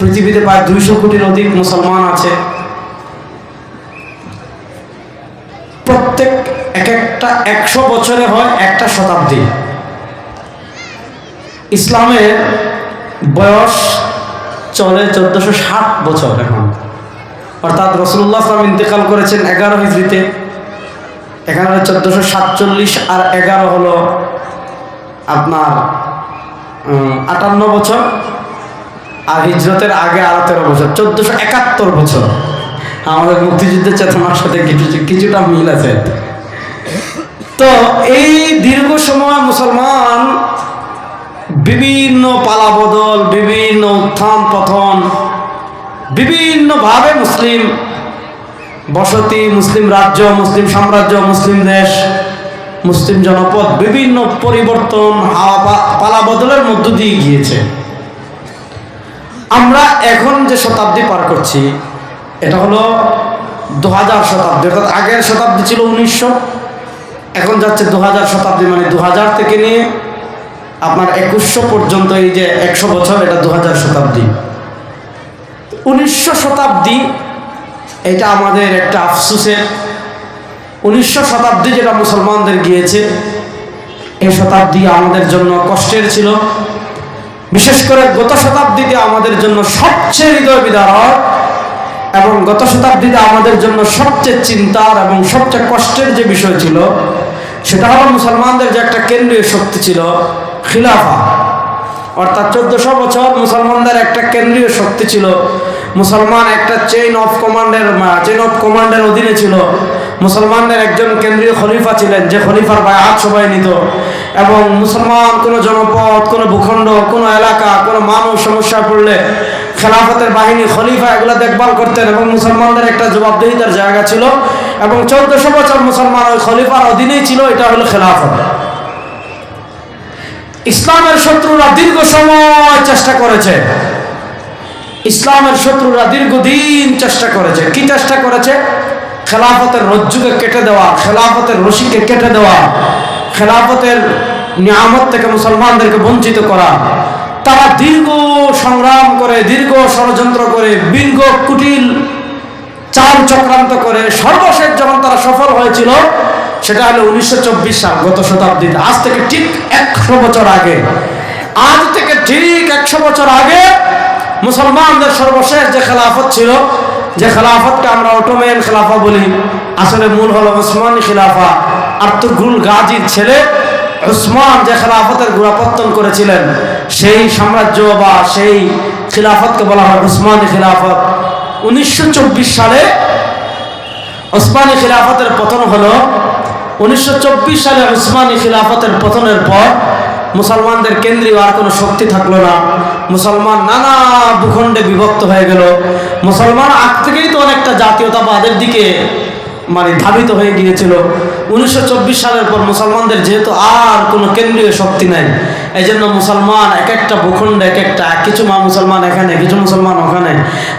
পৃথিবীতে প্রায় দুইশো কোটির অধিক মুসলমান আছে। প্রত্যেক এক একটা একশো বছরে হয় একটা শতাব্দী। ইসলামের বয়স চলে চোদ্দশো ষাট বছর এখন। অর্থাৎ রসুল্লাহ সালাম ইন্তেকাল করেছেন এগারো হিজড়িতে। এখানে হলো চোদ্দশো সাতচল্লিশ আর এগারো হলো আপনার আটান্ন বছর। আর হিজরতের আগে আরও তেরো বছর, চোদ্দশো একাত্তর বছর। আমাদের মুক্তিযুদ্ধের চেতনার সাথে কিছু কিছুটা মিল আছে। তো এই দীর্ঘ সময় মুসলমান বিভিন্ন পালাবদল, বিভিন্ন উত্থান পতন, বিভিন্নভাবে মুসলিম বসতি, মুসলিম রাজ্য, মুসলিম সাম্রাজ্য, মুসলিম দেশ, মুসলিম জনপদ বিভিন্ন পরিবর্তন, হাওয়া পালাবদলের মধ্য দিয়ে গিয়েছে। আমরা এখন যে শতাব্দী পার করছি, এটা হলো দু হাজার শতাব্দী, অর্থাৎ আগের শতাব্দী ছিল উনিশশো, এখন যাচ্ছে দু হাজার শতাব্দী মানে দু হাজার থেকে নিয়ে আপনার একুশশো পর্যন্ত এই যে একশো বছর, এটা দু হাজার শতাব্দী। উনিশশো শতাব্দী, এটা আমাদের একটা আফসুসের, উনিশশো শতাব্দী যেটা মুসলমানদের গিয়েছে, এই শতাব্দী আমাদের জন্য কষ্টের ছিল। বিশেষ করে গত শতাব্দীতে আমাদের জন্য সবচেয়ে হৃদয় বিদারক এবং গত শতাব্দীতে আমাদের জন্য সবচেয়ে চিন্তার এবং সবচেয়ে কষ্টের যে বিষয় ছিল, সেটা হলো মুসলমানদের যে একটা কেন্দ্রীয় শক্তি ছিল, খিলাফা। অর্থাৎ চোদ্দশো বছর মুসলমানদের একটা কেন্দ্রীয় শক্তি ছিল, মুসলমান একটা চেইন অফ কমান্ডের চেইন অফ কমান্ডের অধীনে ছিল। মুসলমানদের একজন কেন্দ্রীয় খলিফা ছিলেন, যে খলিফার বায়াত সবাই নিত। এবং মুসলমান কোনো জনপদ, কোনো ভূখণ্ড, কোনো এলাকা, কোনো মানুষ সমস্যা পড়লে খেলাফতের বাহিনী, খলিফা এগুলো দেখভাল করতেন এবং মুসলমানদের একটা জবাবদেহিতার জায়গা ছিল। এবং চৌদ্দশো বছর মুসলমান ওই খলিফার অধীনেই ছিল, এটা হলো খেলাফত। ইসলামের শত্রুরা দীর্ঘ সময় চেষ্টা করেছে। ইসলামের শত্রুরা দীর্ঘদিন চেষ্টা করেছে। কি চেষ্টা করেছে? খেলাফতের রজ্জুকে কেটে দেওয়া, খেলাফতের রশিকে কেটে দেওয়া, খেলাফতের নিয়ামত থেকে মুসলমানদেরকে বঞ্চিত করা, তারা দীর্ঘ সংগ্রাম করে, দীর্ঘ ষড়যন্ত্র করে দীর্ঘ কুটিল চাল চক্রান্ত করে, সর্বশেষ যখন তারা সফল হয়েছিল, সেটা হলো উনিশশো চব্বিশ সাল, গত শতাব্দীতে। আজ থেকে ঠিক একশো বছর আগে। আজ থেকে ঠিক একশো বছর আগে মুসলমানদের সর্বশেষ যে খেলাফত ছিল যে খেলাফতকে আমরা অটোমেন খেলাফা বলি। আসলে মূল হলো ওসমানী খেলাফা। আর্তুগুল গাজীর ছেলে উসমান যে খেলাফতের গোড়াপত্তন করেছিলেন, সেই সাম্রাজ্য বা সেই খিলাফতকে বলা হয় উসমানী খিলাফত। উনিশশো চব্বিশ সালে ওসমানী খিলাফতের পতন হলো। উনিশশো চব্বিশ সালে উসমানী খিলাফতের পতনের পর মুসলমানদের কেন্দ্রীয় আর কোনো শক্তি থাকল না। মুসলমান নানা ভূখণ্ডে বিভক্ত হয়ে গেল। মুসলমান আগ থেকেই তো অনেকটা জাতীয়তাবাদের দিকে মানে ধাবিত হয়ে গিয়েছিল। উনিশশো চব্বিশ সালের পর মুসলমানদের যেহেতু আর কোনো কেন্দ্রীয় শক্তি নাই এই জন্য মুসলমান এক একটা ভূখণ্ড এক একটা কিছু মা মুসলমান এখানে, কিছু মুসলমান ওখানে।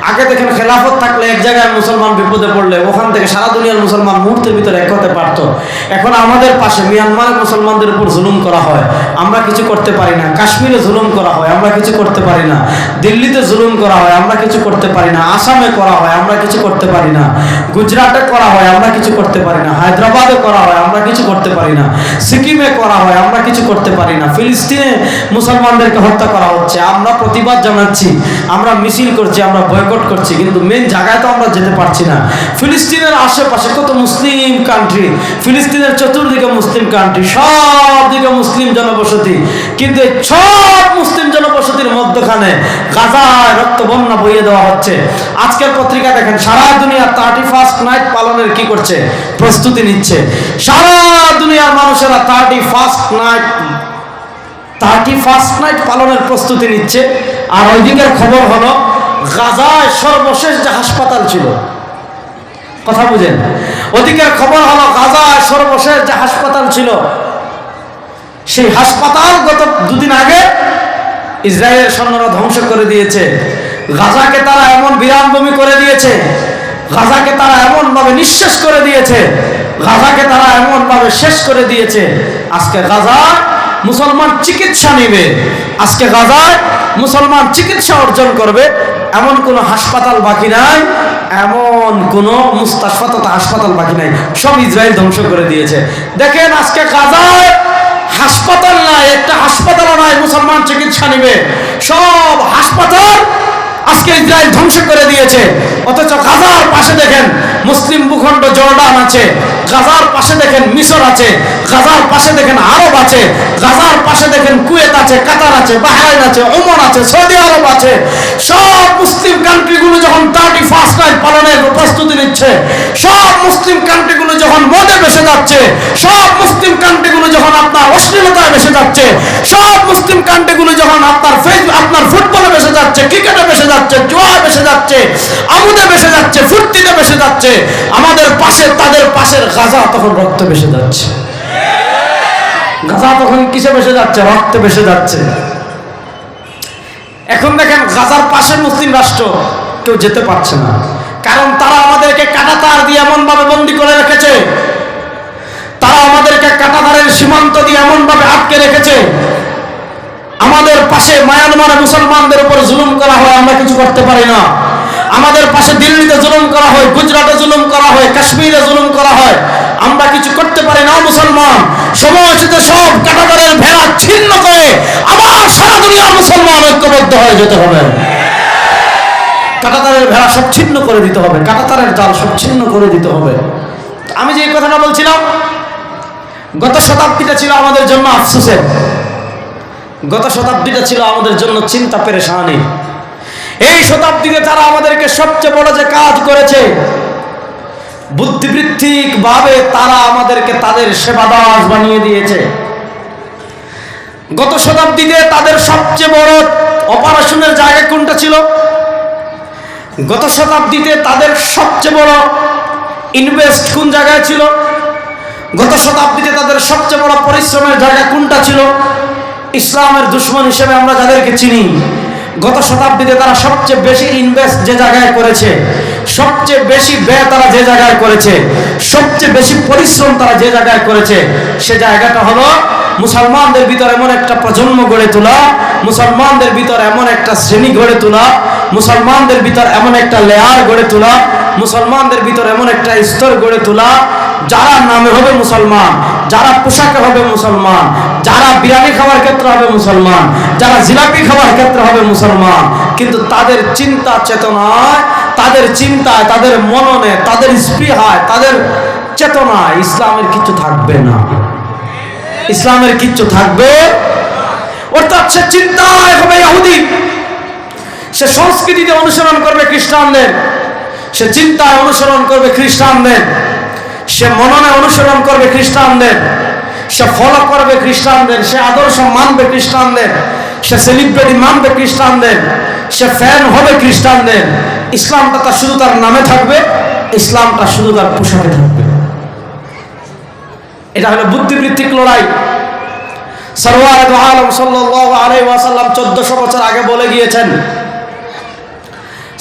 আগে দেখেন খেলাফত থাকলে এক জায়গায় মুসলমান বিপদে পড়লে, ওখান থেকে সারা দুনিয়ার মুসলমান মুহূর্তের ভিতরে এক হতে পারত। এখন আমাদের পাশে মিয়ানমারের মুসলমানদের উপর জুলুম করা হয়, আমরা কিছু করতে পারি না। কাশ্মীরে জুলুম করা হয়, আমরা কিছু করতে পারি না। দিল্লিতে জুলুম করা হয়, আমরা কিছু করতে পারি না। আসামে করা হয়, আমরা কিছু করতে পারি না। গুজরাটে করা হয়, আমরা কিছু করতে পারি না। হায়দ্রাবাদে করা হয়, আমরা কিছু করতে পারি না। সিকিমে করা হয়, আমরা কিছু করতে পারি না। ফিলিস্তিনে মুসলমানদেরকে হত্যা করা হচ্ছে। আমরা প্রতিবাদ জানাচ্ছি, আমরা মিছিল করছি, আমরা বয়কট করছি, কিন্তু মেন জায়গায় তো আমরা যেতে পারছি না। ফিলিস্তিনের আশেপাশে কত মুসলিম কান্ট্রি ফিলিস্তিনের চতুর্দিকে মুসলিম কান্ট্রি সব দিকে মুসলিম জনবসতি, কিন্তু সব মুসলিম জনবসতির মধ্যখানে গাজায় রক্ত বন্যা বইয়ে দেওয়া হচ্ছে। আজকের পত্রিকা দেখেন, সারা দুনিয়া থার্টি ফার্স্ট নাইট পালনের কি করছে? প্রস্তুতি নিচ্ছে। সারা দুনিয়ার মানুষেরা thirty first night thirty first night পালনের প্রস্তুতি নিচ্ছে? আর ওইদিকের খবর হলো, গাজায় সর্বশেষ যে হাসপাতাল ছিল, কথা বুঝেন। ওদিকের খবর হলো, গাজায় সর্বশেষ যে হাসপাতাল ছিল, সেই হাসপাতাল গত দুদিন আগে ইসরায়েলের সৈন্যরা ধ্বংস করে দিয়েছে। গাজাকে তারা এমন বিরামভূমি করে দিয়েছে, গাজাকে তারা এমন ভাবে নিঃশেষ করে দিয়েছে, গাজাকে তারা এমন ভাবে শেষ করে দিয়েছে। আজকে গাজায় মুসলমান চিকিৎসা নেবে। আজকে গাজায় মুসলমান চিকিৎসা অর্জন করবে। এমন কোনো হাসপাতাল বাকি নাই, এমন কোনো হাসপাতাল বাকি নাই। সব ইসরায়েল ধ্বংস করে দিয়েছে। দেখেন আজকে গাজায় হাসপাতাল নাই, একটা হাসপাতালও নাই, মুসলমান চিকিৎসা নেবে। সব হাসপাতাল আজকে ইসরায়েল ধ্বংস করে দিয়েছে। অথচ গাজার পাশে দেখেন মুসলিম ভূখণ্ড জর্ডান আছে, গাজার পাশে দেখেন মিশর আছে, গাজার পাশে দেখেন আরব আছে, গাজার পাশে দেখেন কুয়েত আছে, কাতার আছে, বাহরাইন আছে, ওমন আছে, সৌদি আরব আছে। সব মুসলিম কান্ট্রিগুলো যখন থার্টি ফার্স্ট নাইট পালনের প্রস্তুতি নিচ্ছে, সব মুসলিম কান্ট্রিগুলো যখন মদে বেসে যাচ্ছে, সব মুসলিম কান্ট্রিগুলো যখন আপনার অশ্লীলতায় বেসে যাচ্ছে, সব মুসলিম কান্ট্রিগুলো যাচ্ছে জোয়া বেসে যাচ্ছে, আমুদে বেসে যাচ্ছে, ফুর্তিতে বেসে যাচ্ছে, আমাদের পাশে, তাদের পাশের গাজা তখন রক্ত বেসে যাচ্ছে। গাজা তখন কিসে বেসে যাচ্ছে? রক্তে বেসে যাচ্ছে। এখন দেখেন, গাজার পাশে মুসলিম রাষ্ট্র কেউ যেতে পারছে না। কারণ তারা আমাদেরকে কাটাতার দিয়ে এমন ভাবে বন্দি করে রেখেছে। তারা আমাদেরকে কাটাতারের সীমান্ত দিয়ে এমন ভাবে আটকে রেখেছে। আমাদের পাশে মায়ানমারে মুসলমানদের উপর জুলুম করা হয়, আমরা কিছু করতে পারি না। আমাদের পাশে দিল্লিতে জুলুম করা হয়, গুজরাটে জুলুম করা হয়, কাশ্মীরে জুলুম করা হয়, আমরা কিছু করতে পারি না, মুসলমান। সময় এসেছে সব কাটাতারের ভেড়া ছিন্ন করে আবার সারা দুনিয়ার মুসলমান ঐক্যবদ্ধ হয়ে যেতে হবে। কাটাতারের ভেড়া সব ছিন্ন করে দিতে হবে, কাটাতারের জাল সব ছিন্ন করে দিতে হবে। আমি যে কথাটা বলছিলাম, গত শতাব্দীটা ছিল আমাদের জন্য আফসোসের। গত শতাব্দীটা ছিল আমাদের জন্য চিন্তা পেরেশানি। এই শতাব্দীতে তারা আমাদেরকে সবচেয়ে বড় যে কাজ করেছে বুদ্ধিবৃত্তিক ভাবে তারা আমাদেরকে তাদের সেবাদাস বানিয়ে দিয়েছে। গত শতাব্দীতে তাদের সবচেয়ে বড় অপারেশনের জায়গা কোনটা ছিল? গত শতাব্দীতে তাদের সবচেয়ে বড় ইনভেস্ট কোন জায়গায় ছিল? গত শতাব্দীতে তাদের সবচেয়ে বড় পরিশ্রমের জায়গা কোনটা ছিল? ইসলামের দুশ্মন হিসেবে আমরা যাদেরকে চিনি, গত শতাব্দীতে তারা সবচেয়ে বেশি ইনভেস্ট যে জায়গায় করেছে, সবচেয়ে বেশি ব্যয় তারা যে জায়গায় করেছে, সবচেয়ে বেশি পরিশ্রম তারা যে জায়গায় করেছে, সে জায়গাটা হলো মুসলমানদের ভিতর এমন একটা প্রজন্ম গড়ে তোলা, মুসলমানদের ভিতর এমন একটা শ্রেণি গড়ে তোলা, মুসলমানদের ভিতর এমন একটা লেয়ার গড়ে তোলা, মুসলমানদের ভিতর এমন একটা স্তর গড়ে তোলা যারা নামে হবে মুসলমান, যারা পোশাকে হবে মুসলমান, যারা বিরিয়ানি খাওয়ার ক্ষেত্রে হবে মুসলমান, যারা জিলাপি খাওয়ার ক্ষেত্রে হবে মুসলমান, কিন্তু তাদের চিন্তা চেতনায়, তাদের চিন্তায়, তাদের মননে, তাদের স্পৃহায়, তাদের চেতনায় ইসলামের কিছু থাকবে না। ইসলামের কিচ্ছু থাকবে অর্থাৎ সে চিন্তায় হবে ইহুদি। সে সংস্কৃতিতে অনুসরণ করবে খ্রিস্টানদের। সে চিন্তায় অনুসরণ করবে খ্রিস্টানদের। সে মননে অনুসরণ করবে খ্রিস্টানদের, সে ফলো করবে খ্রিস্টানদের, সে আদর্শ মানবে খ্রিস্টানদের, সে সেলিব্রিটি মানবে খ্রিস্টানদের, সে ফ্যান হবে খ্রিস্টানদের। ইসলামটা তার শুধু তার নামে থাকবে, ইসলামটা শুধু তার পোশাকে থাকবে। এটা হলো বুদ্ধিবৃত্তিক লড়াই। সরওয়ার আলম সাল্লাল্লাহু আলাইহি ওয়াসাল্লাম 1400 বছর আগে বলে গিয়েছেন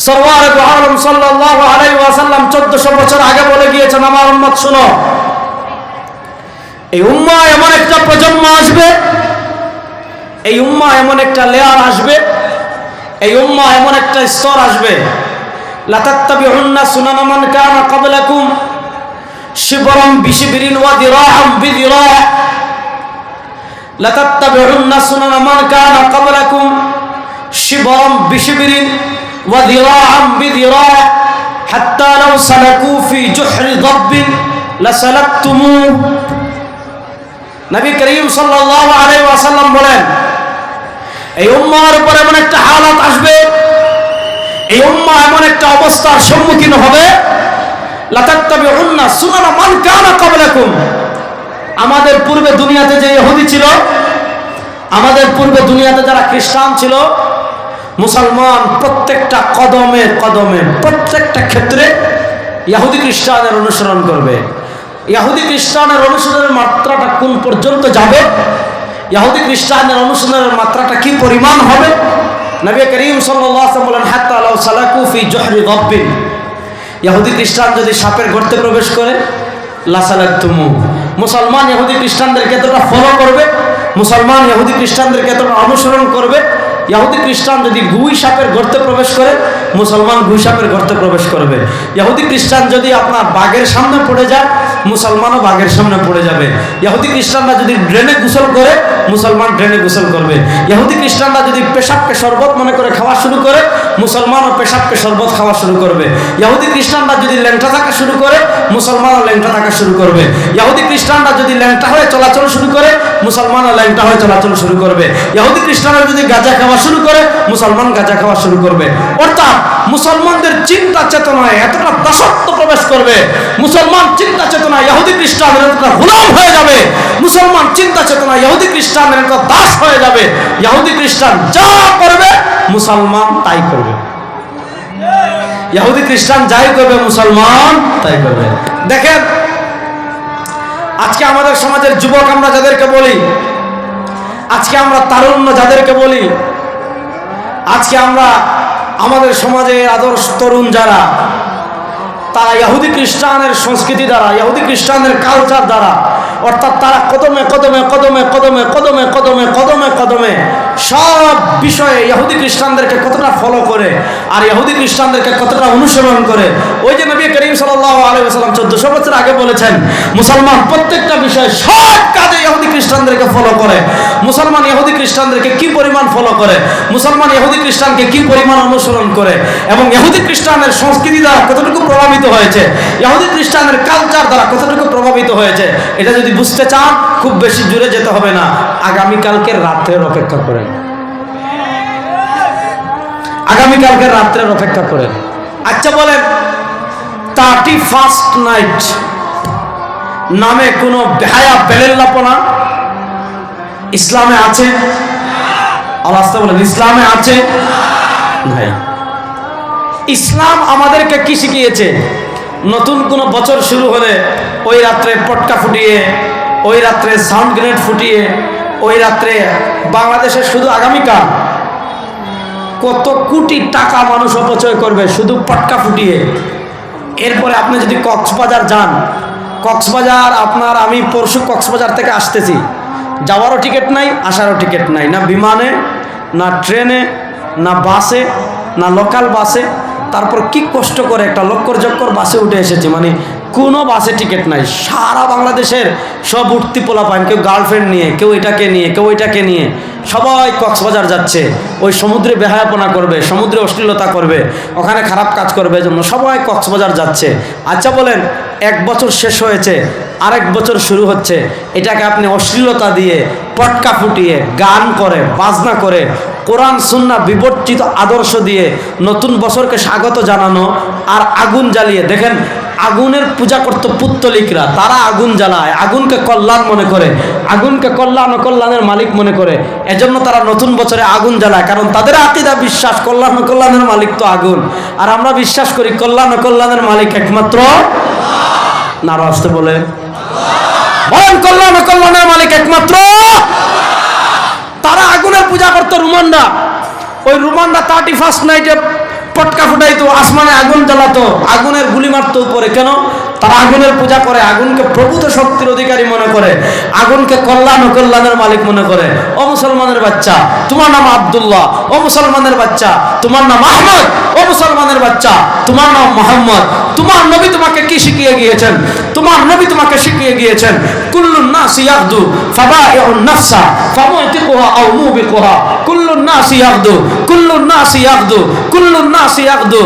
সরওয়ার আলম সাল্লাল্লাহু আলাইহি ওয়াসাল্লাম 1400 বছর আগে বলে গিয়েছেন, আমার উম্মত এই উম্মা এমন একটা প্রজন্ম আসবে, এই উম্মা এমন একটা লেয়ার আসবে, এই উম্মা এমন একটা স্তর আসবে। লাতাত্তাবিউন্না সুনানা মান কানা শিবরম বিশিবিরিন ওয়া দিরাহাম বিদিরাহ। লাতাত্তাবিউন্না সুনানা মান কানা ক্বাবলাকুম, শিবরম বিশিবিরিন وذراعا بذراع حتى لو سلكوا في جحر ضب لسلكتموه নবী করিম সাল্লাল্লাহু আলাইহি ওয়াসাল্লাম বলেন এই উম্মার উপর এমন একটা হালাত আসবে এই উম্মা এমন একটা অবস্থার সম্মুখীন হবে লাতাত্তাবিউন্না সুনানা মান কানা ক্বাবলাকুম আমাদের পূর্বে দুনিয়াতে যে ইহুদি ছিল আমাদের পূর্বে দুনিয়াতে যারা খ্রিস্টান ছিল মুসলমান প্রত্যেকটা কদমে কদমে, প্রত্যেকটা ক্ষেত্রে ইহুদি খ্রিস্টানের অনুসরণ করবে। ইহুদি খ্রিস্টানের অনুসরণের মাত্রাটা কোন পর্যন্ত যাবে? ইহুদি খ্রিস্টানের অনুসরণের মাত্রাটা কি পরিমাণ হবে? নবী করিম আলাইহি বলেন ইহুদি খ্রিস্টান যদি সাপের গর্তে প্রবেশ করে লাসালাতুমু মুসলমান ইহুদি খ্রিস্টানদেরকে এতটা ফলো করবে, মুসলমান ইহুদি খ্রিস্টানদেরকে এতটা অনুসরণ করবে ইহুদি খ্রিস্টান যদি গুই সাপের গর্তে প্রবেশ করে, মুসলমান গুই সাপের গর্তে প্রবেশ করবে। ইহুদি খ্রিস্টান যদি আপনার বাঘের সামনে পড়ে যায়, মুসলমানও বাঘের সামনে পড়ে যাবে। ইহুদি খ্রিস্টানরা যদি ড্রেনে গোসল করে, মুসলমান ড্রেনে গোসল করবে। ইহুদি খ্রিস্টানরা যদি পেশাবকে শরবত মনে করে খাওয়া শুরু করে, মুসলমানও পেশাবকে শরবত খাওয়া শুরু করবে। ইহুদি খ্রিস্টানরা যদি ল্যাংটা থাকা শুরু করে, মুসলমানও ল্যাংটা থাকা শুরু করবে। ইহুদি খ্রিস্টানরা যদি ল্যাংটা হয়ে চলাচল শুরু করে, মুসলমানও ল্যাংটা হয়ে চলাচল শুরু করবে। ইহুদি খ্রিস্টানরা যদি গাঁজা খাওয়া শুরু করে মুসলমান গাঁজা খাওয়া শুরু করবে। অর্থাৎ মুসলমানদের চিন্তা চেতনায় এতটা দাসত্ব প্রবেশ করবে। মুসলমান চিন্তা চেতনা ইহুদি খ্রিস্টানের এতটা গোলাম হয়ে যাবে। মুসলমান চিন্তা চেতনা ইহুদি খ্রিস্টানের একটা দাস হয়ে যাবে। ইহুদি খ্রিস্টান যা করবে, মুসলমান তাই করবে। ইহুদি খ্রিস্টান যাই করবে, মুসলমান তাই করবে। দেখেন, আজকে আমাদের সমাজের যুবক আমরা যাদেরকে বলি, আজকে আমরা তারুণ্য যাদেরকে বলি আজকে আমরা আমাদের সমাজের আদর্শ তরুণ যারা, তারা ইহুদি খ্রিস্টানের সংস্কৃতি দ্বারা ইহুদি খ্রিস্টানের কালচার দ্বারা অর্থাৎ তারা কদমে কদমে কদমে কদমে কদমে কদমে কদমে কদমে সব বিষয়ে ইহুদি খ্রিস্টানদেরকে কতটা ফলো করে আর ইহুদি খ্রিস্টানদেরকে কতটা অনুসরণ করে। ওই যে নবী করিম সাল্লাহ আলী সাল্লাম চোদ্দশো বছর আগে বলেছেন, মুসলমান প্রত্যেকটা বিষয়ে সব কাজে ইহুদি খ্রিস্টানদেরকে ফলো করে। মুসলমান ইহুদি খ্রিস্টানদেরকে কি পরিমাণ ফলো করে? মুসলমান ইহুদি খ্রিস্টানকে কি পরিমাণ অনুসরণ করে? এবং ইহুদি খ্রিস্টানের সংস্কৃতি দ্বারা কতটুকু প্রভাবিত হয়েছে? ইহুদি খ্রিস্টানের কালচার দ্বারা কতটুকু প্রভাবিত হয়েছে? এটা যদি বুঝতে চান, খুব বেশি জুড়ে যেতে হবে না। আগামীকালকের রাত্রের অপেক্ষা করেন। আগামীকালকের রাত্রের অপেক্ষা করেন। আচ্ছা বলেন থার্টি ফার্স্ট নাইট নামে কোনো বেহায়া বেলেল্লাপনা ইসলামে আছে? আল্লাহ বলেন, ইসলামে আছে? ভাই ইসলাম আমাদেরকে কি শিখিয়েছে? নতুন কোনো বছর শুরু হলে ওই রাত্রে পটকা ফুটিয়ে, ওই রাত্রে সাউন্ড গ্রেনেড ফুটিয়ে, ওই রাত্রে বাংলাদেশের শুধু আগামীকাল কত কোটি টাকা মানুষ অপচয় করবে শুধু পটকা ফুটিয়ে। এরপরে আপনি যদি কক্সবাজার যান, কক্সবাজার আপনার, আমি পরশু কক্সবাজার থেকে আসতেছি। যাওয়ারও টিকিট নাই, আসারও টিকিট নাই, না বিমানে, না ট্রেনে, না বাসে, না লোকাল বাসে। তারপর কি কষ্ট করে একটা লক্কর জক্কর বাসে উঠে এসেছি মানে কোনো বাসে টিকিট নাই। সারা বাংলাদেশের সব উঠতি পোলা পান কেউ গার্লফ্রেন্ড নিয়ে, কেউ এটাকে নিয়ে, কেউ এটাকে নিয়ে, সবাই কক্সবাজার যাচ্ছে। ওই সমুদ্রে বেহায়াপনা করবে, সমুদ্রে অশ্লীলতা করবে, ওখানে খারাপ কাজ করবে জন্য সবাই কক্সবাজার যাচ্ছে। আচ্ছা বলেন, এক বছর শেষ হয়েছে, আরেক বছর শুরু হচ্ছে, এটাকে আপনি অশ্লীলতা দিয়ে, পটকা ফুটিয়ে, গান করে, বাজনা করে, কোরআন সুন্না বিবর্তিত আদর্শ দিয়ে নতুন বছরকে স্বাগত জানানো আর আগুন জ্বালিয়ে, দেখেন আগুনের পূজা করতো পুত্তলিকরা। তারা আগুন জ্বালায়। আগুনকে কল্যাণ মনে করে। আগুনকে কল্যাণ কল্যাণের মালিক মনে করে। এজন্য তারা নতুন বছরে আগুন জ্বালায়। কারণ তাদের আকিদা বিশ্বাস, কল্যাণ কল্যাণের মালিক তো আগুন। আর আমরা বিশ্বাস করি, কল্যাণ কল্যাণের মালিক একমাত্র নারো আসতে বলে। বলেন, কল্যাণ কল্যাণের মালিক একমাত্র তারা আগুনের পূজা করতো রুমানরা। ওই রুমানরা থার্টি ফার্স্ট নাইটে পটকা ফুটাইতো, আসমানে আগুন জ্বালাতো, আগুনের গুলি মারতো উপরে। কেন? তারা আগুনের পূজা করে, আগুনকে প্রভূত শক্তির অধিকারী মনে করে, আগুনকে কল্যাণ ও কল্যাণের মালিক মনে করে। ও মুসলমানের বাচ্চা, তোমার নাম আবদুল্লাহ। ও মুসলমানের বাচ্চা, তোমার নাম আহমদ। ও মুসলমানের বাচ্চা, তোমার নাম মোহাম্মদ। তোমার নবী তোমাকে কি শিখিয়ে গিয়েছেন? তোমার নবী তোমাকে শিখিয়ে গিয়েছেন, কুল্লুন নাস ইয়াগদু ফাবাইউন নাফসা ফামুতিকুহা আও মুবিকুহা। কুল্লুন নাস ইয়াদু কুল্লুন নাস ইয়াদু কুল্লুন নাস ইয়াগদু।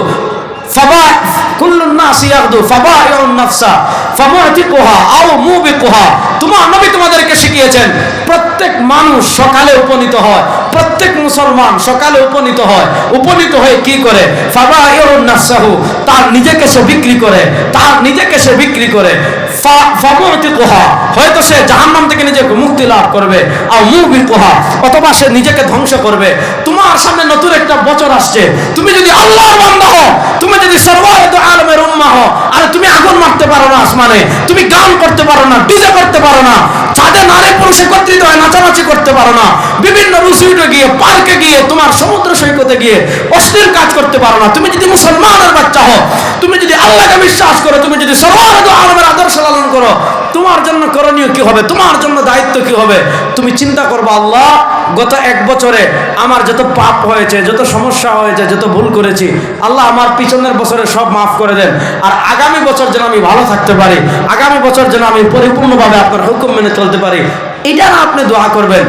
তোমার নবী তোমাদেরকে শিখিয়েছেন, প্রত্যেক মানুষ সকালে উপনীত হয়, প্রত্যেক মুসলমান সকালে উপনীত হয়। উপনীত হয়ে কি করে? নাফসাহু, তার নিজেকে সে বিক্রি করে, তার নিজেকে সে বিক্রি করে। হয়তো সে জাহান্নাম থেকে নিজেকে মুক্তি লাভ করবে আর মুভি কোহা অথবা সে নিজেকে ধ্বংস করবে। তোমার সামনে নতুন একটা বছর আসছে। তুমি যদি আল্লাহর বান্দা হও, তুমি যদি সর্বায়ত আলমের উম্মা হও, আর তুমি আগুন মারতে পারো না আসমানে, তুমি গান করতে পারো না, ডিজে করতে পারো না চাঁদে পুরুষ একত্রিত হয়ে নাচানাচি করতে পারো না, বিভিন্ন রুসুইটে গিয়ে, পার্কে গিয়ে, তোমার সমুদ্র সৈকতে গিয়ে অশ্লীল কাজ করতে পারো না, তুমি যদি মুসলমানের বাচ্চা হও, তুমি যদি আল্লাহকে বিশ্বাস করো, তুমি যদি সর্বায়ত আলমের আদর্শ লালন করো। তোমার জন্য করণীয় কি হবে? তোমার জন্য দায়িত্ব কি হবে? তুমি চিন্তা করব, আল্লাহ, গত এক বছরে আমার যত পাপ হয়েছে, যত সমস্যা হয়েছে, যত ভুল করেছি, আল্লাহ আমার পিছনের বছরে সব মাফ করে দেন। আর আগামী বছর যেন আমি ভালো থাকতে পারি, আগামী বছর যেন আমি পরিপূর্ণভাবে আপনার হুকুম মেনে চলতে পারি। এটা না আপনি দোয়া করবেন।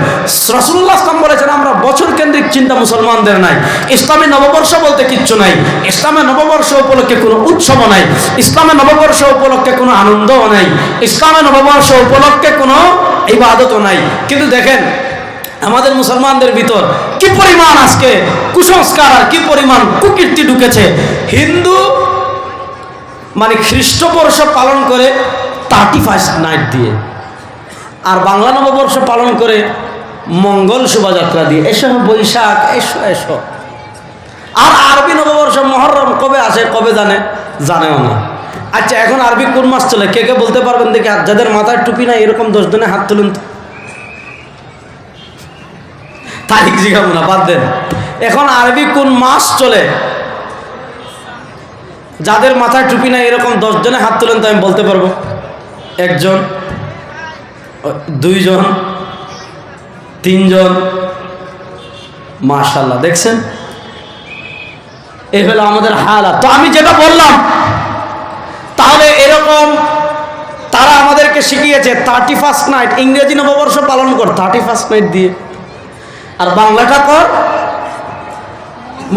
রসুল্লাহ ইসলাম বলেছেন, আমরা বছর কেন্দ্রিক চিন্তা মুসলমানদের নাই। ইসলামী নববর্ষ বলতে কিচ্ছু নাই। ইসলামের নববর্ষ উপলক্ষে কোনো উৎসব নাই। ইসলামের নববর্ষ উপলক্ষে কোনো আনন্দও নাই। ইসলামের নববর্ষ উপলক্ষে কোনো ইবাদতও নাই। কিন্তু দেখেন, আমাদের মুসলমানদের ভিতর কি পরিমাণ আজকে কুসংস্কার আর কি পরিমাণ কুকীর্তি ঢুকেছে। হিন্দু মানে খ্রিস্টবর্ষ পালন করে থার্টি ফার্স্ট নাইট দিয়ে। আর বাংলা নববর্ষ পালন করে মঙ্গল শোভাযাত্রা দিয়ে। এসো বৈশাখ, এসো এসো। আর আরবি নববর্ষ মহরম কবে আসে, কবে জানে? জানেও না। আচ্ছা এখন আরবি কোন মাস চলে? কে কে বলতে পারবেন দেখি? যাদের মাথায় টুপি নাই, এরকম দশ দিনে হাত তুলুন তো। তারিখ জিগাবো না, বাদ দেন। এখন আরবি কোন মাস চলে? যাদের মাথায় টুপি নাই, এরকম দশ জনে হাত তুলেন তো, আমি বলতে পারব। একজন। দুইজন, তিনজন মাশাল্লাহ দেখছেন? এই হলো আমাদের হালাত। তো আমি যেটা বললাম, তাহলে এরকম তারা আমাদেরকে শিখিয়েছে থার্টি ফার্স্ট নাইট ইংরেজি নববর্ষ পালন কর থার্টি ফার্স্ট নাইট দিয়ে। আর বাংলাটা কর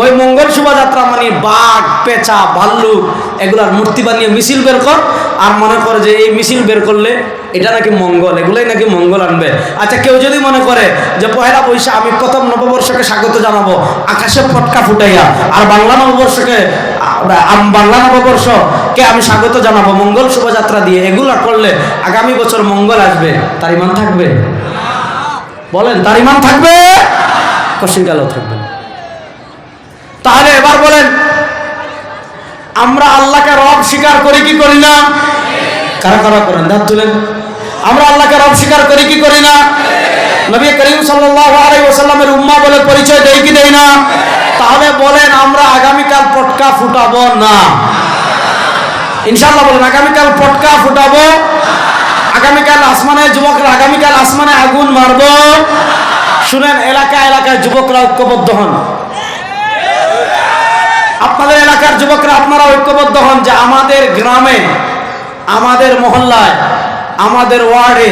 ওই মঙ্গল শোভাযাত্রা মানে বাঘ, পেঁচা, ভাল্লুক এগুলার মূর্তি বানিয়ে মিছিল বের কর আর মনে করে যে এই মিছিল বের করলে এটা নাকি মঙ্গল, এগুলোই নাকি মঙ্গল আনবে। আচ্ছা কেউ যদি মনে করে যে পহেলা বৈশাখ আমি প্রথম নববর্ষকে স্বাগত জানাব, আকাশে ফটকা ফুটাইয়া, আর বাংলা নববর্ষকে বাংলা নববর্ষকে আমি স্বাগত জানাব, মঙ্গল শোভাযাত্রা দিয়ে এগুলা করলে আগামী বছর মঙ্গল আসবে, তার ইমান থাকবে? বলেন, তার ইমান থাকবে? কশিন গেল থাকবে। তাহলে এবার বলেন, আমরা আল্লাহকে রব স্বীকার করি কি করি না? কারা কারা করেন? হাত তুলেন। আমরা আল্লাহকে রব স্বীকার করি কি করি না? নবী করিম ওয়াসাল্লামের উম্মাহ বলে পরিচয় দেই কি দেই না? তাহলে বলেন, আমরা আগামীকাল পটকা ফুটাবো না। ইনশাল্লাহ বলেন, আগামীকাল পটকা ফুটাবো আগামীকাল আসমানে যুবকরা, আগামীকাল আসমানে আগুন মারবো। শুনেন এলাকা এলাকায় যুবকরা ঐক্যবদ্ধ হন। আপনাদের এলাকার যুবকরা, আপনারা ঐক্যবদ্ধ হন যে আমাদের গ্রামে, আমাদের মহল্লায়, আমাদের ওয়ার্ডে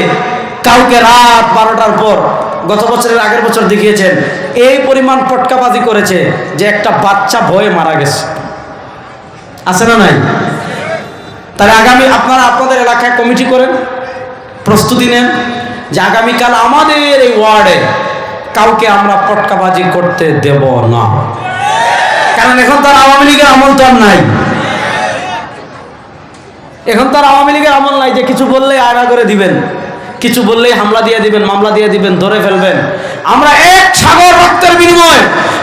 কাউকে রাত বারোটার পর, গত বছরের আগের বছর দেখিয়েছেন, এই পরিমাণ পটকাবাজি করেছে যে একটা বাচ্চা ভয়ে মারা গেছে। আছে না নাই? তাহলে আগামী আপনারা আপনাদের এলাকায় কমিটি করেন, প্রস্তুতি নেন যে আগামীকাল আমাদের এই ওয়ার্ডে কাউকে আমরা পটকাবাজি করতে দেব না। কারণ এখন তার আওয়ামী লীগের আমল তো নাই। এখন তার আওয়ামী লীগের আমল নাই যে কিছু বললেই আয়না করে দিবেন, কিছু বললেই হামলা দিয়ে দিবেন, মামলা দিয়ে দিবেন, ধরে ফেলবেন। আমরা এক সাগর রক্তের বিনিময়ে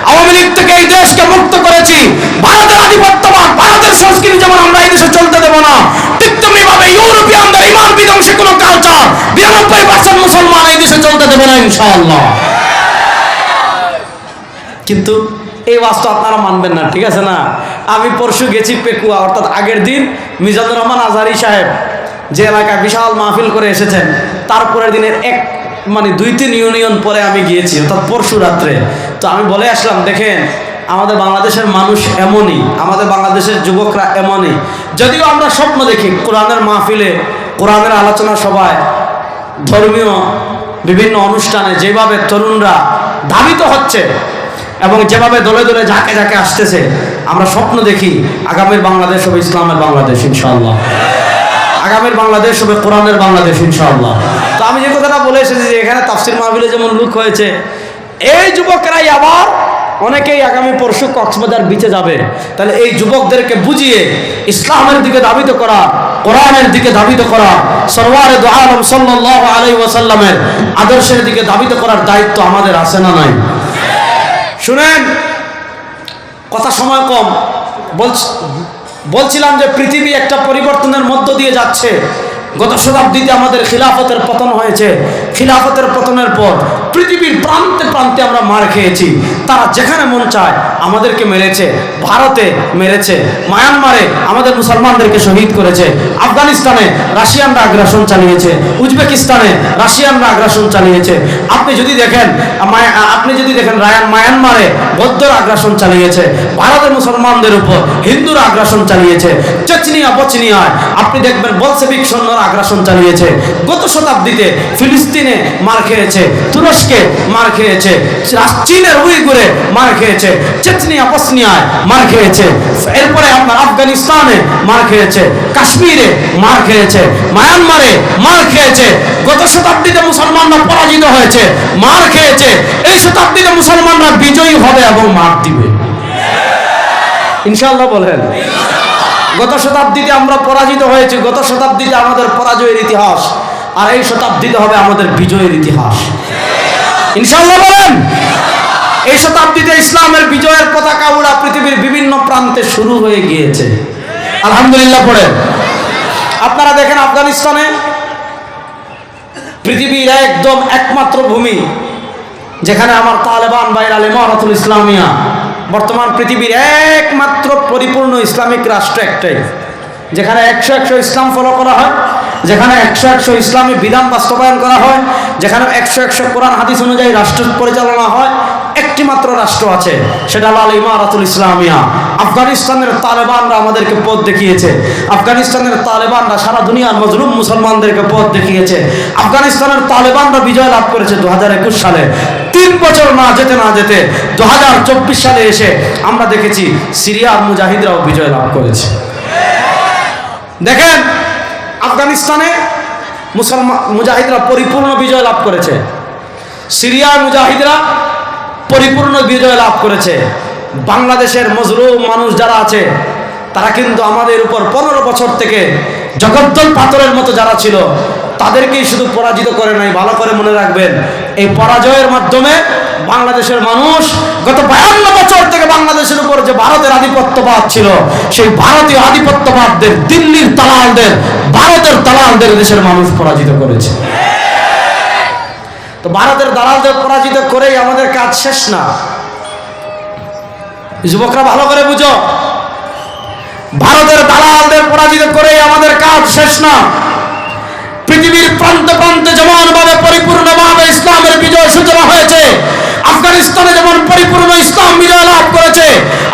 আওয়ামী লীগ থেকে এই দেশকে মুক্ত করেছি। ভারতের আধিপত্যবাদ ভারতের সংস্কৃতি যেমন আমরা এই দেশে চলতে দেব না, ঠিক তেমনি ভাবে ইউরোপিয়ানদের ইমান বিধ্বংসী কোনো কালচার বিরানব্বই পার্সেন্ট মুসলমান এই দেশে চলতে দেবে না ইনশাআল্লাহ। কিন্তু এই ওয়াজটা আপনারা মানবেন না, ঠিক আছে না? আমি পরশু গেছি পেকুয়া, অর্থাৎ আগের দিন মিজানুর রহমান আজহারি সাহেব যে এলাকায় বিশাল মাহফিল করে এসেছেন তারপরের দিনের এক মানে দুই তিন ইউনিয়ন পরে আমি গিয়েছি, অর্থাৎ পরশু রাত্রে। তো আমি বলে আসলাম, দেখেন, আমাদের বাংলাদেশের মানুষ এমনই, আমাদের বাংলাদেশের যুবকরা এমনই। যদিও আমরা স্বপ্ন দেখি, কোরআনের মাহফিলে, কোরআনের আলোচনা সভায় ধর্মীয় বিভিন্ন অনুষ্ঠানে যেভাবে তরুণরা ধাবিত হচ্ছে এবং যেভাবে দলে দলে ঝাঁকে ঝাঁকে আসতেছে, আমরা স্বপ্ন দেখি আগামীর বাংলাদেশ হবে ইসলামের বাংলাদেশ, ইনশাআল্লাহ। আগামীর বাংলাদেশ হবে কোরআনের বাংলাদেশ, ইনশাআল্লাহ। তো আমি যে কথাটা বলে এসেছি যে এখানে তাফসির মাহবিলে যেমন লুক হয়েছে, এই যুবকরাই আবার অনেকেই আগামী পরশু কক্সবাজার বিচে যাবে। তাহলে এই যুবকদেরকে বুঝিয়ে ইসলামের দিকে ধাবিত করা, কোরআনের দিকে ধাবিত করা, সরওয়ারে দো আলম সাল্লাল্লাহু আলাইহি ওয়াসাল্লামের আদর্শের দিকে ধাবিত করার দায়িত্ব আমাদের আছে না নাই? শুনেন কথা সময় কম। বলছি বলছিলাম যে পৃথিবী একটা পরিবর্তনের মধ্য দিয়ে যাচ্ছে। গত শতাব্দীতে আমাদের খিলাফতের পতন হয়েছে। খিলাফতের পতনের পর পৃথিবীর প্রান্তে প্রান্তে আমরা মার খেয়েছি। তারা যেখানে মন চায় আমাদেরকে মেরেছে, ভারতে মেরেছে, মায়ানমারে আমাদের মুসলমানদেরকে শহীদ করেছে, আফগানিস্তানে রাশিয়ানরা আগ্রাসন চালিয়েছে, উজবেকিস্তানে রাশিয়ানরা আগ্রাসন চালিয়েছে। আপনি যদি দেখেন আপনি যদি দেখেন রায়ান মায়ানমারে বৌদ্ধরা আগ্রাসন চালিয়েছে, ভারতের মুসলমানদের উপর হিন্দুরা আগ্রাসন চালিয়েছে চেচনিয়া বচনিয়ায় আপনি দেখবেন বলসেবিক সৈন্যরা আগ্রাসন চালিয়েছে। গত শতাব্দীতে ফিলিস্তিনে মার খেয়েছে, তুরস্কে মার খেয়েছে চীনের উইগুরে মার খেয়েছে, চেচনিয়া বসনিয়ায় মার খেয়েছে, এরপরে আপনার আফগানিস্তানে মার খেয়েছে, কাশ্মীরে মার খেয়েছে, মায়ানমারে মার খেয়েছে, গত শতাব্দীতে মুসলমানরা পরাজিত হয়েছে, মার খেয়েছে, এই শতাব্দীতে মুসলমানরা বিজয়ী হবে এবং মার দিবে। ইনশাআল্লাহ বলেন। গত শতাব্দীতে আমরা পরাজিত হয়েছি, গত শতাব্দীতে আমাদের পরাজয়ের ইতিহাস, আর এই শতাব্দীতে হবে আমাদের বিজয়ের ইতিহাস। ইনশাআল্লাহ বলেন, এই শতাব্দীতে ইসলামের বিজয়ের পতাকা উড়া পৃথিবীর বিভিন্ন প্রান্তে শুরু হয়ে গিয়েছে। আলহামদুলিল্লাহ পড়েন। আপনারা দেখেন আফগানিস্তানে পৃথিবীর একদম একমাত্র ভূমি, যেখানে আমার তালেবান বাইর আলী মহারাতুল ইসলামিয়া বর্তমান পৃথিবীর একমাত্র পরিপূর্ণ ইসলামিক রাষ্ট্র একটাই, যেখানে একশো একশো ইসলাম ফলো করা হয়, যেখানে একশো একশো ইসলামী বিধান বাস্তবায়ন করা হয়, যেখানে একশো একশো কোরআন, হাদিস অনুযায়ী রাষ্ট্র পরিচালনা হয় একটি মাত্র রাষ্ট্র আছে, সেটা হলো আল ইমারাতুল ইসলামিয়া। আফগানিস্তানের তালেবানরা আমাদেরকে পথ দেখিয়েছে। আফগানিস্তানের তালেবানরা সারা দুনিয়ার মজলুম মুসলমানদেরকে পথ দেখিয়েছে। আফগানিস্তানের তালেবানরা বিজয় লাভ করেছে দুহাজার একুশ সালে। তিন বছর না যেতে না যেতে দুহাজার চব্বিশ সালে এসে আমরা দেখেছি সিরিয়ার মুজাহিদরাও বিজয় লাভ করেছে। দেখেন, আফগানিস্তানে মুসলমান মুজাহিদরা পরিপূর্ণ বিজয় লাভ করেছে। সিরিয়ার মুজাহিদরা পরিপূর্ণ বিজয় লাভ করেছে। বাংলাদেশের মজলুম মানুষ যারা আছে, তারা কিন্তু আমাদের উপর পনেরো বছর থেকে জগদ্দল পাথরের মতো যারা ছিল, তাদেরকেই শুধু পরাজিত করে নাই, ভালো করে মনে রাখবেন। এই পরাজয়ের মাধ্যমে বাংলাদেশের মানুষ গত বায়ান্ন বছর থেকে বাংলাদেশের উপর যে ভারতের আধিপত্যবাদ ছিল, সেই ভারতীয় আধিপত্যবাদদের, দিল্লির দালালদের, ভারতের দালালদের দেশের মানুষ পরাজিত করেছে। তো ভারতের দালালদের পরাজিত করেই আমাদের কাজ শেষ না। যুবকরা ভালো করে বুঝো। ভারতের দালালদের পরাজিত করেই আমাদের কাজ শেষ না। পৃথিবীর প্রান্তে প্রান্তে যেমন ভাবে পরিপূর্ণভাবে ইসলামের বিজয় সূচনা হয়েছে, আফগানিস্তানে যেমন পরিপূর্ণ ইসলাম বিজয় লাভ করেছে,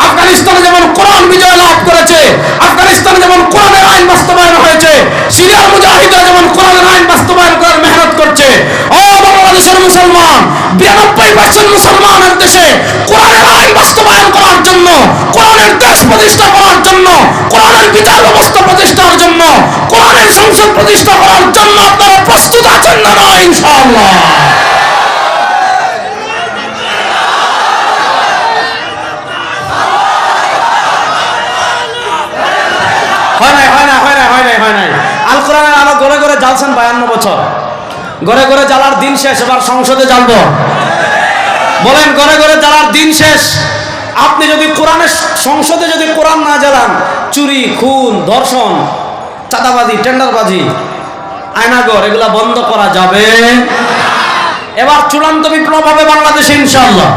আফগানিস্তানে যেমন কোরআন বিজয় লাভ করেছে, আফগানিস্তানে যেমন কোরআনের আইন বাস্তবায়ন হয়েছে, সিরিয়ার মুজাহিদরা যেমন কোরআনের আইন বাস্তবায়ন করার মেহনত করছে বাংলাদেশের মুসলমান, বিরানব্বই পার্সেন্ট মুসলমানের দেশে কোরআনের আইন বাস্তবায়ন করার জন্য, কোরআনের দেশ প্রতিষ্ঠা করার জন্য, কোরআনের বিচার ব্যবস্থা প্রতিষ্ঠার জন্য, কোরআনের সংসদ প্রতিষ্ঠা করার জন্য আপনারা প্রস্তুত আছেন না না, ইনশাআল্লাহ? হয় নাই, হয় না হয় নাই হয় নাই হয় নাই। আল কোরআনের আলো গড়ে গড়ে জ্বালছেন বায়ান্ন বছর। গড়ে ঘরে জ্বালার দিন শেষ, এবার সংসদে জ্বালবো বলেন ঘরে ঘরে জ্বালার দিন শেষ। আপনি যদি কোরআনের সংসদে যদি কোরআন না জ্বালান, চুরি, খুন, ধর্ষণ, চাঁদাবাজি, টেন্ডারবাজি, আয়নাগর, এগুলা বন্ধ করা যাবে। এবার চূড়ান্ত বিপ্লব হবে বাংলাদেশে, ইনশাআল্লাহ।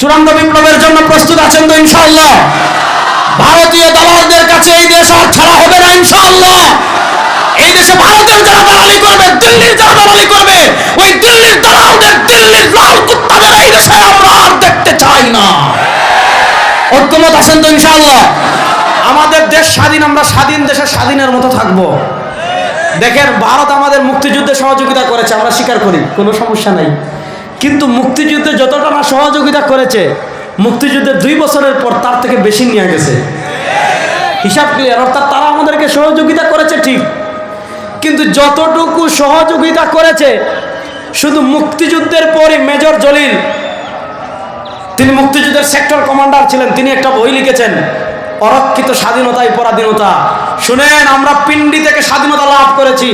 চূড়ান্ত বিপ্লবের জন্য প্রস্তুত আছেন তো, ইনশাআল্লাহ। ভারতীয় দালালদের কাছে এই দেশ আর ছাড়া হবে না, ইনশাআল্লাহ। এই দেশে ভারতের যারা দালালি করবে, দিল্লির যারা দালালি করবে। ওই দিল্লির দালালদের দিল্লির লাল কুত্তাদের এই দেশে আমরা আর দেখতে চাই না। ঐক্যমত আছেন তো ইনশাআল্লাহ। আমাদের দেশ স্বাধীন, আমরা স্বাধীন দেশে স্বাধীনের মতো থাকব। দেখেন, ভারত আমাদের মুক্তিযুদ্ধে সহযোগিতা করেছে, আমরা স্বীকার করি, কোনো সমস্যা নাই। কিন্তু মুক্তিযুদ্ধে যতটা না সহযোগিতা করেছে, মুক্তিযুদ্ধের দুই বছরের পর তার থেকে বেশি নিয়ে গেছে। হিসাব ক্লিয়ার অর্থাৎ তারা আমাদেরকে সহযোগিতা করেছে ঠিক। কিন্তু যতটুকু সহযোগিতা করেছে, শুধু মুক্তিযুদ্ধের পরই মেজর জলিল, তিনি মুক্তিযুদ্ধের সেক্টর কমান্ডার ছিলেন, তিনি একটা বই লিখেছেন, অরক্ষিত স্বাধীনতায় পরাধীনতা। শুনেন, আমরা পিন্ডি থেকে স্বাধীনতা লাভ করেছি।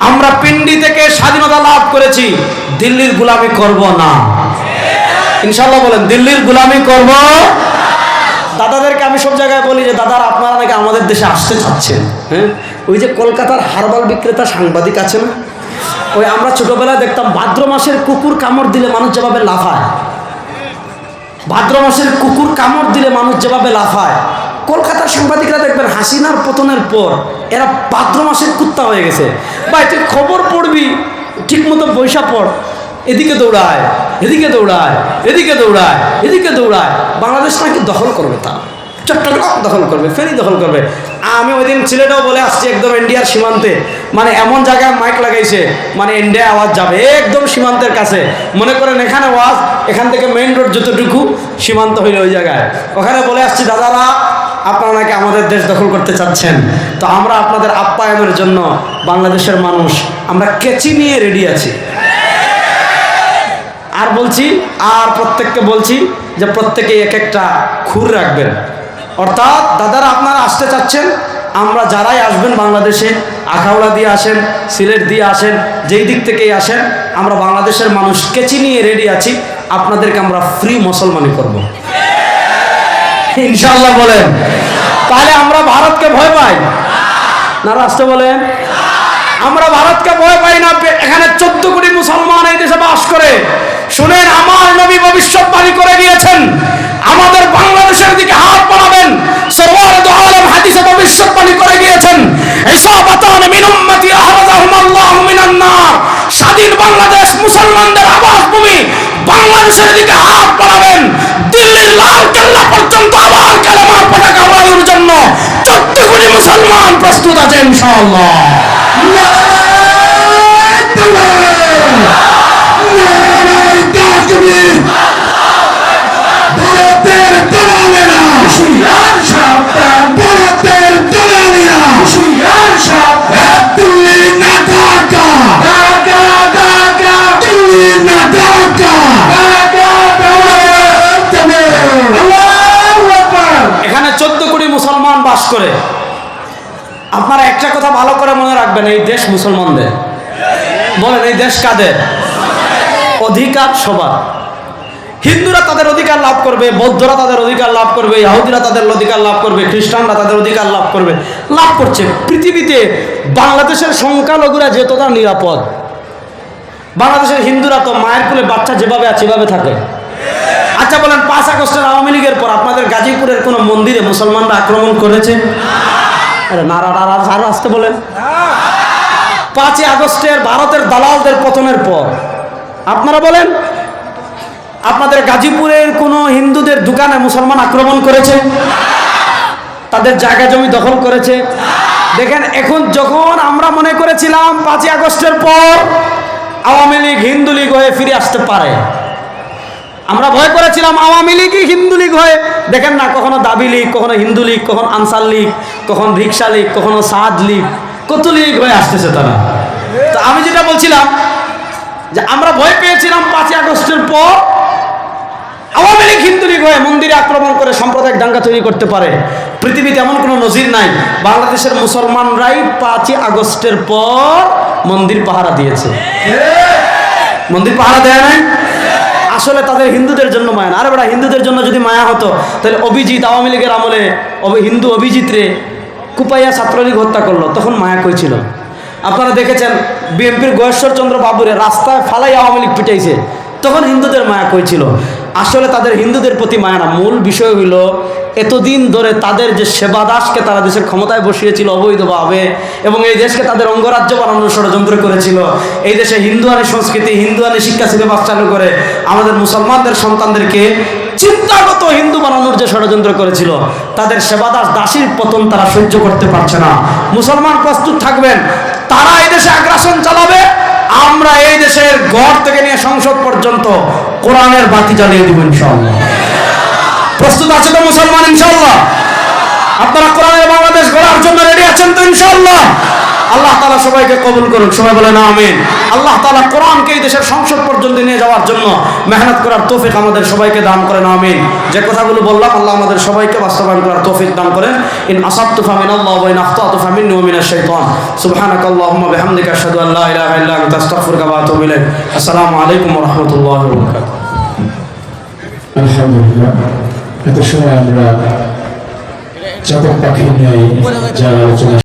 আমরা পিন্ডি থেকে স্বাধীনতা লাভ করেছি। দিল্লির গুলামি করব না। ইনশাল্লাহ বলেন, দিল্লির গুলামি করব দাদাদেরকে আমি সব জায়গায় বলি যে, দাদার, আপনারা নাকি আমাদের দেশে আসতে চাচ্ছেন? হ্যাঁ? ওই যে কলকাতার হারবাল বিক্রেতা সাংবাদিক আছে না? ওই আমরা ছোটবেলায় দেখতাম, ভাদ্র মাসের কুকুর কামড় দিলে মানুষ যেভাবে লাফায়। ভাদ্র মাসের কুকুর কামড় দিলে মানুষ যেভাবে লাফায়। কলকাতার সাংবাদিকরা দেখবেন, হাসিনার পতনের পর এরা ভাদ্র মাসের কুত্তা হয়ে গেছে। ভাই, তুই খবর পড়বি ঠিক মতো পয়সা পড়। এদিকে দৌড়ায় এদিকে দৌড়ায় এদিকে দৌড়ায় এদিকে দৌড়ায়। বাংলাদেশ নাকি দখল করবে তা চট্টগ্রাম দখল করবে ফেরি দখল করবে। আমি ওই দিন ছিলেটাও বলে আসছি একদম ইন্ডিয়ার সীমান্তে। মানে এমন জায়গায় মাইক লাগাইছে মানে ইন্ডিয়া আওয়াজ যাবে একদম সীমান্তের কাছে। মনে করেন এখানে আওয়াজ, এখান থেকে মেইন রোড যতটুকু সীমান্ত হইল ওই জায়গায়। ওখানে বলে আসছি, দাদারা, আপনারা নাকি আমাদের দেশ দখল করতে চাচ্ছেন? তো আমরা আপনাদের আপ্যায়নের জন্য বাংলাদেশের মানুষ, আমরা কেচি নিয়ে রেডি আছি। আর বলছি, আর প্রত্যেককে বলছি যে প্রত্যেকে এক একটা খুর রাখবেন। অর্থাৎ দাদারা আপনারা আসতে চাচ্ছেন, আমরা যারাই আসবেন বাংলাদেশে, আখাউড়া দিয়ে আসেন, সিলেট দিয়ে আসেন, যেই দিক থেকেই আসেন, আমরা বাংলাদেশের মানুষ কেচি নিয়ে রেডি আছি, আপনাদেরকে আমরা ফ্রি মুসলমানি করব। ইনশাল্লাহ বলেন। তাহলে আমরা ভারতকে ভয় পাই। না, রাষ্ট্র বলেন। আমরা ভারতকে ভয় পাই না এখানে চোদ্দ কোটি মুসলমান এই দেশে বাস করে। শুনেন, আমার নবী ভবিষ্যৎবাণী করে গিয়েছেন আমাদের বাংলাদেশের দিকে হাত সরওয়ার দু আলম হাদিসে ভবিষ্যৎবাণী করে গিয়েছেন ইসাবাতান মিন উম্মতি আহরাজাহুমাল্লাহু মিনান নার স্বাধীন বাংলাদেশ মুসলমানদের আবাসভূমি বাংলাদেশের দিকে হাত বাড়াবেন দিল্লির লাল কেল্লা পর্যন্ত আবার কালেমার পতাকা উড়ানোর জন্য চোদ্দ কোটি মুসলমান প্রস্তুত আছে ইনশাআল্লাহ করে আপনারা একটা কথা ভালো করে মনে রাখবেন, এই দেশ মুসলমানদের। বলেন, এই দেশ কাদের? অধিকার সবার। হিন্দুরা তাদের অধিকার লাভ করবে, বৌদ্ধরা তাদের অধিকার লাভ করবে ইহুদিরা তাদের অধিকার লাভ করবে, খ্রিস্টানরা তাদের অধিকার লাভ করবে। লাভ করছে। পৃথিবীতে বাংলাদেশের সংখ্যালঘুরা যেতটা নিরাপদ, বাংলাদেশের হিন্দুরা তো মায়ের কুলে বাচ্চা যেভাবে আছে এভাবে থাকে। আচ্ছা বলেন, পাঁচ আগস্টের আওয়ামী লীগের পর আপনাদের গাজীপুরের কোনো মন্দিরে মুসলমানরা আক্রমণ করেছে? আসতে বলেন। পাঁচই আগস্টের ভারতের দালালদের পতনের পর, আপনারা বলেন, আপনাদের গাজীপুরের কোনো হিন্দুদের দোকানে মুসলমান আক্রমণ করেছে? তাদের জায়গা জমি দখল করেছে? দেখেন, এখন যখন আমরা মনে করেছিলাম পাঁচই আগস্টের পর আওয়ামী লীগ হিন্দু লীগ হয়ে ফিরে আসতে পারে আমরা ভয় করেছিলাম আওয়ামী লীগই হিন্দু লীগ হয়ে। দেখেন না, কখনো দাবি লীগ, কখনো হিন্দু লীগ, কখন আনসার লীগ, কখন রিক্সা লীগ, কখনো সাদ লীগ, কত লীগ হয়ে আসতেছে তারা। তো আমি যেটা বলছিলাম যে আমরা ভয় পেয়েছিলাম পাঁচই আগস্টের পর আওয়ামী লীগ, হিন্দু লীগ হয়ে মন্দিরে আক্রমণ করে সাম্প্রদায়িক দাঙ্গা তৈরি করতে পারে। পৃথিবীতে এমন কোনো নজির নাই। বাংলাদেশের মুসলমানরাই পাঁচই আগস্টের পর মন্দির পাহারা দিয়েছে। মন্দির পাহারা দেয় নাই? আসলে তাদের হিন্দুদের জন্য মায়া না। আর হিন্দুদের জন্য যদি মায়া হতো, তাহলে অভিজিৎ আওয়ামী লীগের আমলে হিন্দু অভিজিৎ রে কুপাইয়া ছাত্রলীগ হত্যা করল, তখন মায়া কইছিল আপনারা দেখেছেন, বিএনপির গয়েশ্বরচন্দ্র বাবুরে রাস্তায় ফালাই আওয়ামী লীগ পিটাইছে, তখন হিন্দুদের মায়া কইছিল আসলে তাদের হিন্দুদের প্রতি মায়া না। মূল বিষয় হইল, এতদিন ধরে তাদের যে সেবা দাসকে তারা দেশের ক্ষমতায় বসিয়েছিল অবৈধভাবে এবং এই দেশকে তাদের অঙ্গরাজ্য বানানোর ষড়যন্ত্র করেছিল। এই দেশে হিন্দুয়ানি সংস্কৃতি হিন্দুয়ানি শিক্ষা সিলেবাস চালু করে আমাদের মুসলমানদের সন্তানদেরকে চিন্তাগত হিন্দু বানানোর যে ষড়যন্ত্র করেছিল, তাদের সেবাদাস দাসীর পতন তারা সহ্য করতে পারছে না। মুসলমান প্রস্তুত থাকবেন, তারা এই দেশে আগ্রাসন চালাবে, আমরা এই দেশের গড় থেকে নিয়ে সংসদ পর্যন্ত কোরআনের বাতি জ্বালিয়ে দিব ইনশাআল্লাহ। প্রস্তুত আছে তো মুসলমান ইনশাআল্লাহ? আপনারা কোরআনের বাংলাদেশ গড়ার জন্য রেডি আছেন তো ইনশাআল্লাহ? আল্লাহ তালা সবাইকে কবুল করুন সবাই বলে না আমিন। আল্লাহ তালা কোরআনকে এই দেশের সংসদ পর্যন্ত নিয়ে যাওয়ার জন্য মেহনত করার তৌফিক আমাদের সবাইকে দান করেন, আমিন। যে কথাগুলো বললাম, আল্লাহ আমাদের সবাইকে বাস্তবায়ন করার তৌফিক দান করেন। ইন আসাবতু ফামিন আল্লাহ ওয়া ইন আখতাতু ফামিন্নি ওয়া মিনাশ শাইতান। সুবহানাক আল্লাহুম্মা বিহামদিকা আশহাদু আন লা ইলাহা ইল্লা আনতা, আস্তাগফিরুকা ওয়া আতুবু ইলাইক। আসসালামু আলাইকুম ওয়া রাহমাতুল্লাহি ওয়া বারাকাতুহু। আলহামদুলিল্লাহ, এত সময় আমরা চাতক পাখি নিয়ে যারা আলোচনা